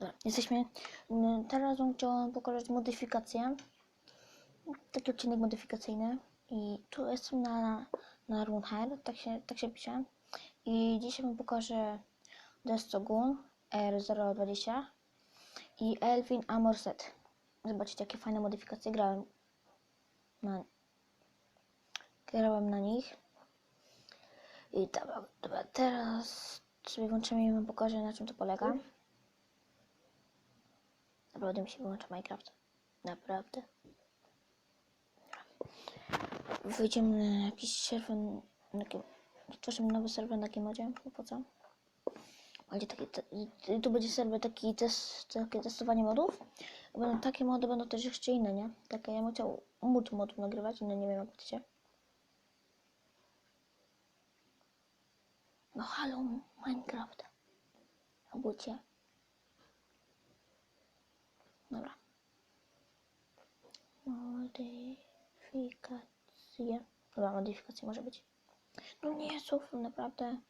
Dobra, jesteśmy. Mm, Teraz bym chciała pokazać modyfikację. Taki odcinek modyfikacyjny. I tu jestem na, na Runhair, tak się, tak się pisze. I dzisiaj wam pokażę Destogun R020 i Elfin Amorset. Zobaczcie, jakie fajne modyfikacje grałem na, grałem na nich. I dobra, dobra teraz sobie włączymy i wam pokażę, na czym to polega. Naprawdę mi się wyłącza Minecraft. Naprawdę. Wyjdziemy na jakiś serwer, na jakim, tworzymy nowy serwer na Gimodzie, bo po co? Będzie taki, te, tu będzie serwer taki test, takie testowanie modów. Będą takie mody, będą też jeszcze inne, nie? Takie, ja bym chciał mód modów nagrywać, inne nie wiem jak chcecie. No halo, Minecraft. Obudźcie. Dobra. Modyfikacje. Dobra, modyfikacje może być. No nie, słów, naprawdę.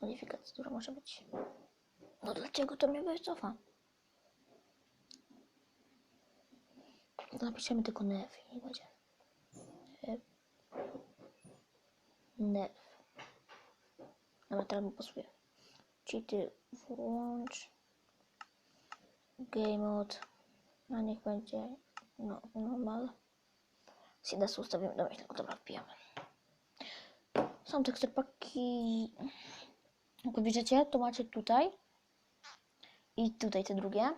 Modyfikacja, która może być. No dlaczego to mnie wycofa? Napiszemy tylko nerw i będzie. Nerw. Dobra, teraz mu pasuje. Cheaty włącz. Game mode. A niech będzie no, normal. Sidas ustawimy. Dobra, tylko dobra, wbijamy. Są teksturpaki. Jak widzicie, to macie tutaj. I tutaj te drugie.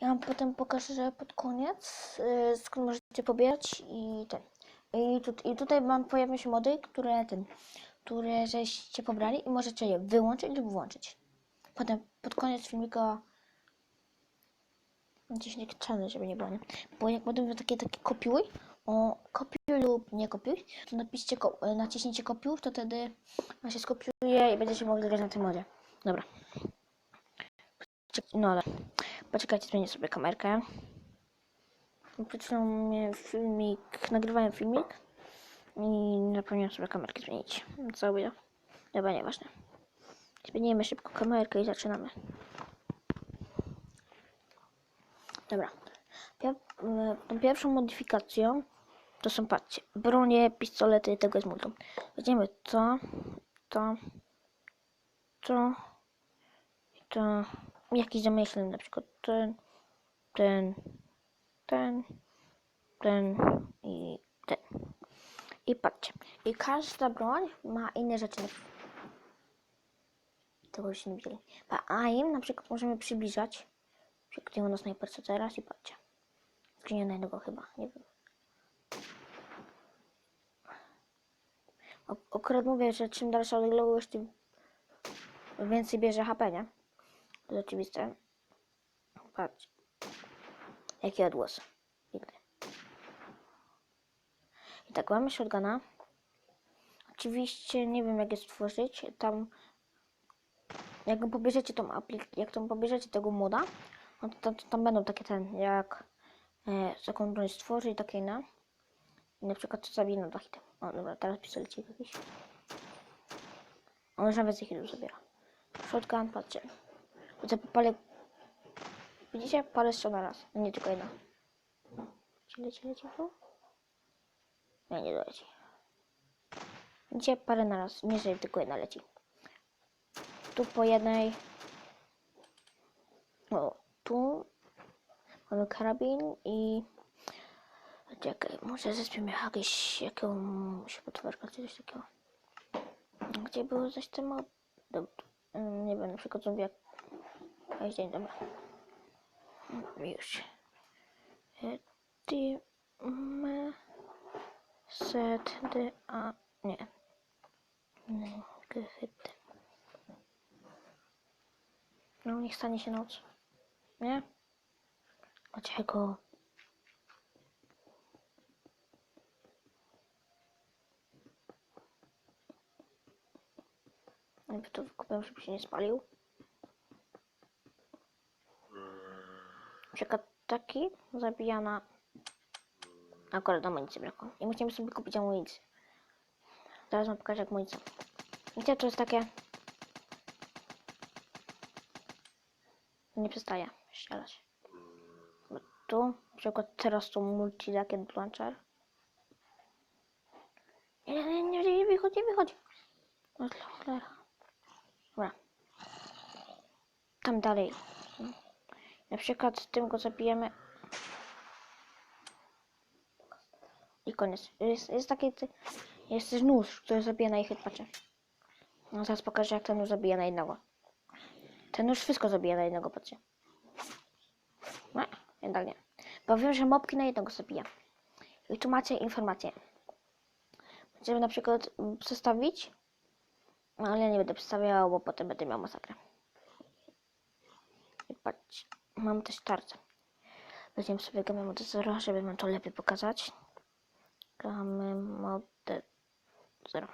Ja wam potem pokażę pod koniec, yy, skąd możecie pobierać i ten. I, tu, I tutaj mam pojawią się mody, które ten, które żeście pobrali i możecie je wyłączyć lub włączyć. Potem pod koniec filmika gdzieś nie challenge, żeby nie było, nie? Bo jak potem takie, takie kopiuj, o kopiuj lub nie kopiuj, to napiszcie, ko- naciśnijcie kopiuj, to wtedy on się skopiuje i będziecie mogli grać na tym modzie. Dobra. No ale poczekajcie, zmienię sobie kamerkę. Miałem filmik, nagrywałem filmik i zapomniałem sobie kamerkę zmienić. Co było? Dobra, nieważne. Zmienimy szybko kamerkę i zaczynamy. Dobra. E, tą pierwszą modyfikacją to są, patrzcie, bronie, pistolety, tego jest multum. Weźmiemy to, to, to, to, jakiś zamyślny, na przykład ten, ten, ten, ten i ten. I patrzcie, i każda broń ma inne rzeczy. Tego już nie widzieli. A im na przykład możemy przybliżać. Przykryję na snajperce teraz i patrzcie. Jednego chyba, nie wiem. Akurat mówię, że czym dalsza odległość, tym więcej bierze HP, nie? To jest oczywiste. Patrz. Jaki odgłos. Piękny. I tak, mamy shotguna. Oczywiście nie wiem jak je stworzyć. Tam jak pobierzecie tą aplik, jak tam pobierzecie tego moda, no to, to tam będą takie ten, jak e, taką broń stworzy i takie inne. I na przykład co zabije na hitem. O dobra, teraz pistolecik jakiś. On już nawet z hitów zabiera. Shotgun, patrzcie. Tutaj. Widzicie? Parę strzał na raz. Nie tylko jedna. Leci, leci, leci tu? Nie, nie doleci. Widzicie? Parę na raz. Nie, że tylko jedna leci. Tu po jednej. O, tu mamy karabin i. Czekaj, może zespiemy jakieś, jakąś potworkę, czy coś takiego. Gdzie było coś tam? Dobra, mm, nie wiem, na przykład zombie jak. A dzień, dobra. Już. Ty. Me. Set. De. A. Nie. Gehyty. No, niech stanie się noc. Nie? Dlaczego? Jakby to wykupiłem, żeby się nie spalił. Przykład taki zabija na... Akurat amunicji brakło. I musimy sobie kupić amunicję. Zaraz wam pokażę jak amunicja. Wiecie, to jest takie... Nie przestaje strzelać. Tu, na przykład teraz tu multi rakiet launcher. Nie, nie, nie, nie, wychodź, nie wychodź. No dla cholera. Dobra. Tam dalej. Na przykład tym go zabijemy. I koniec. Jest, jest taki, jest też nóż, który zabija na ich patrzę. No teraz pokażę jak ten nóż zabija na jednego. Ten nóż wszystko zabija na jednego, patrzcie. No, jednak nie. Bo wiem, że mopki na jednego zabija. I tu macie informację. Będziemy na przykład przestawić. No, ale ja nie będę przedstawiał, bo potem będę miał masakrę. I mam też tarczę. Weźmiemy sobie gamę mody 0, żeby wam to lepiej pokazać. Gamę mody 0.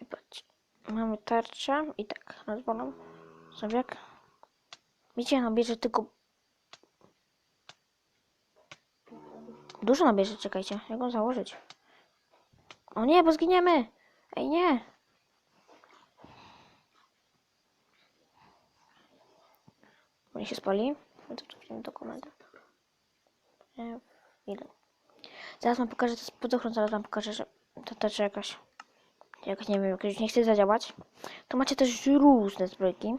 I patrz, mamy tarczę i tak, rozwalam. Jak... Widzicie, nabierze tylko... Dużo nabierze, czekajcie, jak go założyć. O nie, bo zginiemy! Ej, nie! On się spali. No to wrócimy do komendy. E, Ile? Zaraz wam pokażę, to jest podochron, zaraz wam pokażę, że to też jakaś, jakaś nie wiem, jakaś nie chce zadziałać. To macie też różne zbrojki.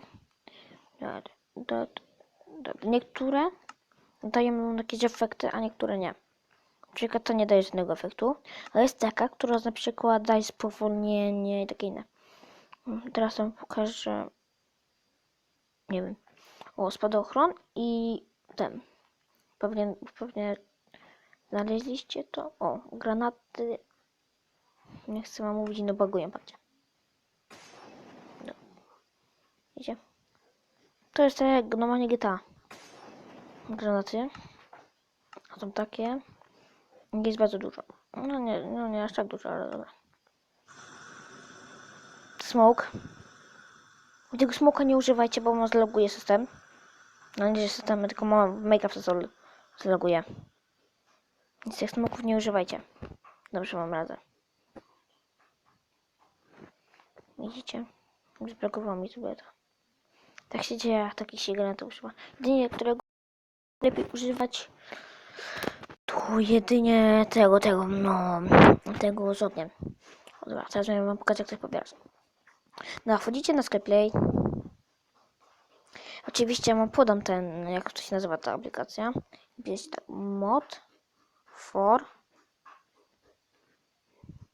Niektóre dają jakieś efekty, a niektóre nie. Na przykład ta nie daje żadnego efektu, ale jest taka, która na przykład daje spowolnienie i takie inne. Mm, Teraz wam pokażę, nie wiem, o spadochron i ten. Pewnie, pewnie znaleźliście to. O, granaty. Nie chcę wam mówić, no baguję, patrzcie. No. To jest tak jak normalnie GTA. Granaty. A są takie. Jest bardzo dużo. No nie, no nie aż tak dużo, ale dobra. Smoke. Tego smoka nie używajcie, bo on zloguje system. No nie, że system, tylko mam Minecraft zloguje. Więc tych smoków nie używajcie. Dobrze wam radzę. Widzicie? Zblokowało mi sobie to. Tak się dzieje, jak taki się granatu używa. Jedynie, którego lepiej używać to jedynie tego, tego, no, tego z ogniem. Dobra, teraz miałem wam pokazać, jak to pobierać. No, wchodzicie na sklep Play. Oczywiście wam podam ten, jak to się nazywa ta aplikacja. Jest tak, mod for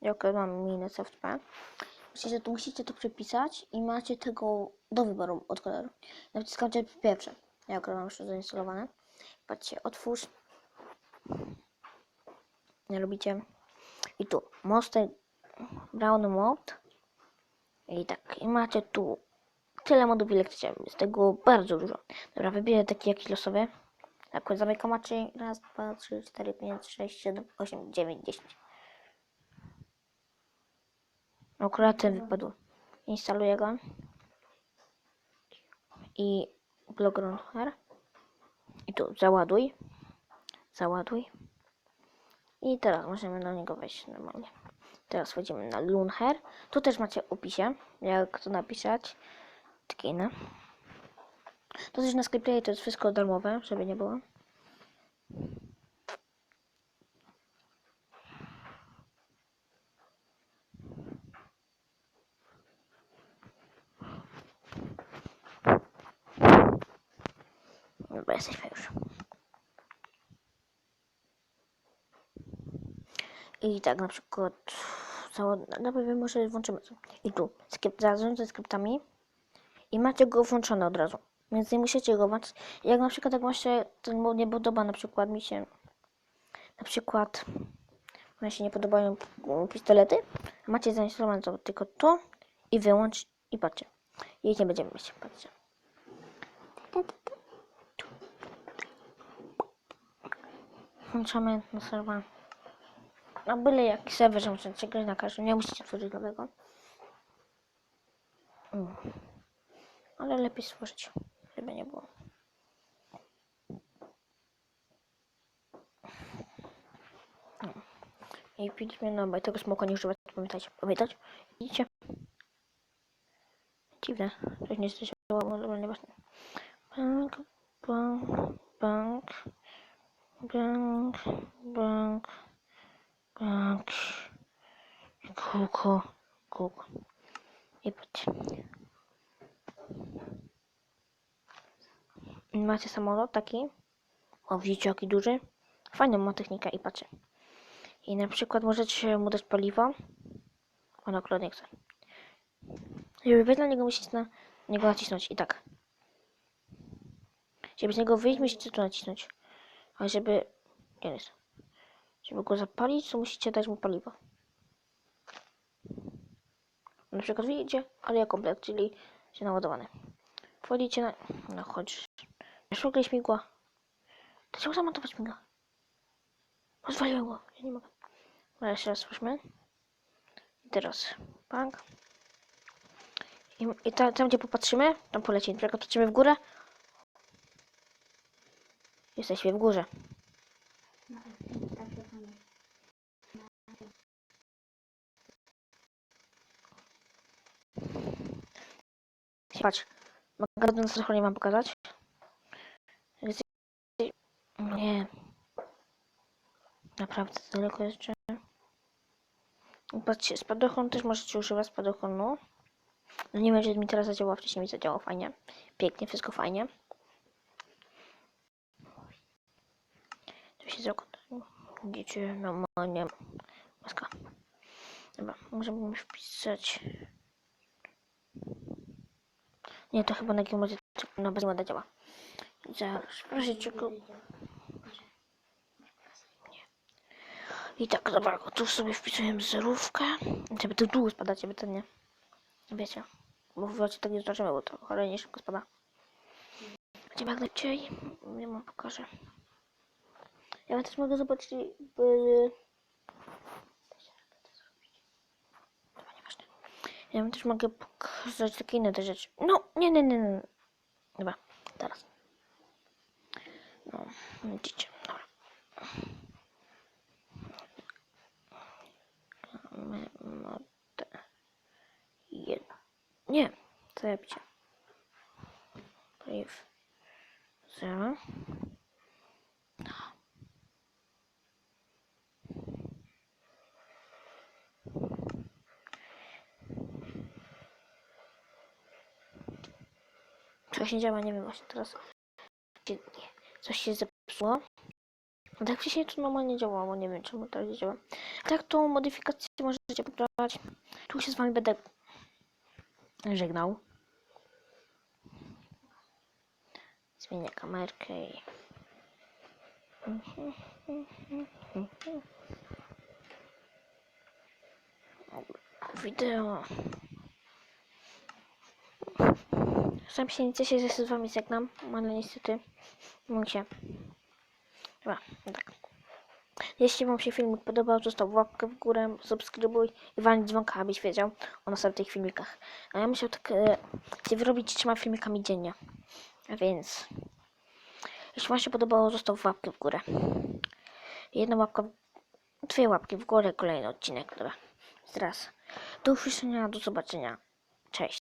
jak mam minę software. Musicie to, musicie to przepisać i macie tego do wyboru od koloru. Naciskacie pierwsze. Ja akurat mam już zainstalowane. Patrzcie, otwórz. Nie robicie. I tu Monster Brown Mod. I tak, i macie tu tyle modów, ile chcecie. Jest tego bardzo dużo. Dobra, wybierę taki jakiś losowy. Tak, zamykam oczy. Raz, dwa, trzy, cztery, pięć, sześć, siedem, osiem, dziewięć, dziesięć. Akurat ten wypadł. Instaluję go. I blog. I tu załaduj. Załaduj. I teraz możemy na niego wejść normalnie. Teraz wchodzimy na Lunher. Tu też macie opisie, jak to napisać. Takie inne. To też na Skype to jest wszystko darmowe, żeby nie było. Dobra, jesteśmy już. I tak na przykład całe, najpierw może włączymy. I tu, skrypt, razem ze skryptami i macie go włączony od razu. Więc nie musicie go włączyć. Jak na przykład jak wam się ten mod nie podoba, na przykład mi się na przykład mi się nie podobają mm, pistolety, macie zainstalowane to tylko to i wyłącz i patrzcie. I nie będziemy mieć, patrzcie. Włączamy na serwer. No byle jaki serwer, że możecie grać na każdym. Nie musicie tworzyć nowego. Mm. Ale lepiej stworzyć, żeby nie było. I piliśmy no, i tego smoka nie używać, pamiętajcie, pamiętać? Widzicie? Dziwne, coś nie zadziałało, no dobra, nieważne. Bank, bank, bank, bank, bank, bank, kuku, kuku. I patrzcie. Macie samolot taki. O, widzicie jaki duży? Fajną ma technikę i patrzcie. I na przykład możecie mu dać paliwo. Akurat nie chce. Żeby wejść na niego musicie na niego nacisnąć i tak. Żeby z niego wyjść musicie tu nacisnąć. A żeby... On jest? Żeby go zapalić to musicie dać mu paliwo. Na przykład widzicie, ale ja komplet, czyli się naładowany. Wchodzicie na... No chodź. Szukaj śmigła. Dlaczego zamontować śmigła? Pozwoliłem go. Ja nie mogę. Ale jeszcze raz spójrzmy. I teraz bank. I, i ta, tam gdzie popatrzymy, tam poleci. Jak patrzymy w górę. Jesteśmy w górze. Tak się samo. Patrz. Magazyn telefonie mam pokazać. Jest- Nie. Naprawdę daleko jeszcze. Patrzcie, spadochron też możecie używać spadochronu. No nie wiem, czy mi teraz zadziała, wcześniej mi zadziałało fajnie. Pięknie, wszystko fajnie. Tu się zakończyło. Widzicie, normalnie. Maska. Dobra, możemy wpisać. Nie, to chyba na giełdzie na bezmada działa. Zaraz, proszę cię go. I tak, dobra, tu sobie wpisujemy zerówkę. Żeby to długo spadać, żeby to nie... Wiecie, bo w wodzie tak nie zdążymy, bo to cholernie szybko spada. Będziemy jak najszybciej. Ja wam pokażę. Ja też mogę zobaczyć... By... Dobra, nieważne. Ja też mogę pokazać takie inne te rzeczy. No, nie, nie, nie, nie. Dobra, teraz. No, widzicie, dobra. No. Jedno. Nie, co ja piszę? Zero. Coś nie działa, nie wiem właśnie teraz. Coś się zepsuło. No tak wcześniej to normalnie działało, nie wiem czemu nie działa. Tak tą modyfikację możecie pobrać. Tu się z wami będę żegnał. Zmienię kamerkę i... Wideo. Sam się nic się z wami żegnam, ale niestety się. Dobra, tak. Jeśli Wam się filmik podobał, zostaw łapkę w górę, subskrybuj i walnij dzwonka, abyś wiedział o następnych filmikach. A ja musiał tak e, wyrobić trzema filmikami dziennie. A więc, jeśli Wam się podobało, zostaw łapkę w górę. Jedna łapka, dwie łapki w górę, kolejny odcinek. Dobra, teraz do usłyszenia, do zobaczenia. Cześć.